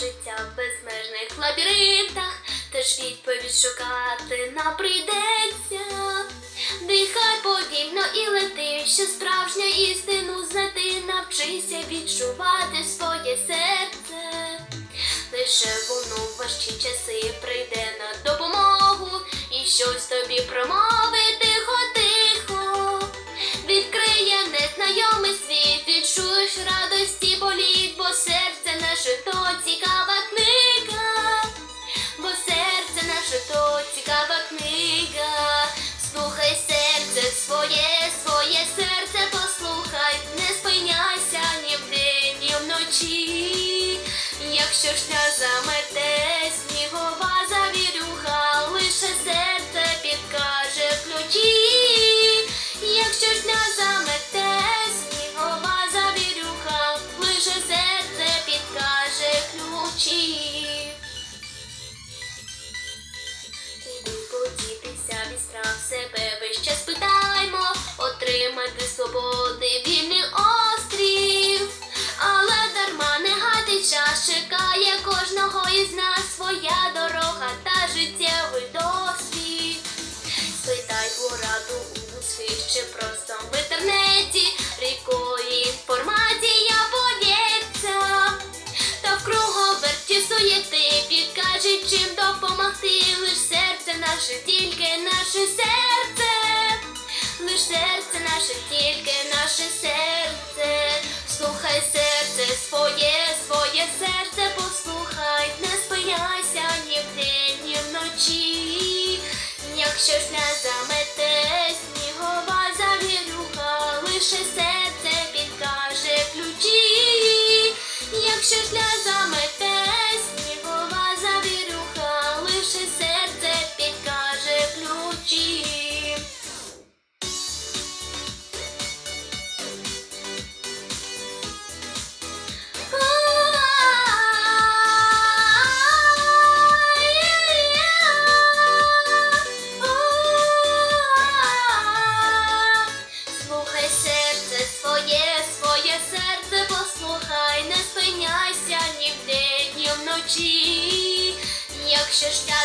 життя в безмежних лабіринтах, теж відповідь шукати нам прийдеться. Дихай повільно і лети, що справжню істину знати, навчися відчувати своє серце. Лише воно в важкі часи прийде допомогти. Лиш серце наше, тільки наше серце, лиш серце наше, тільки наше серце. Слухай серце своє, своє серце послухай, не спиняйся ні вдень, ні вночі. Якщо ж не замете Слухай серце своє, своє серце послухай, не спиняйся ні вдень, ні вночі. Якщо ж я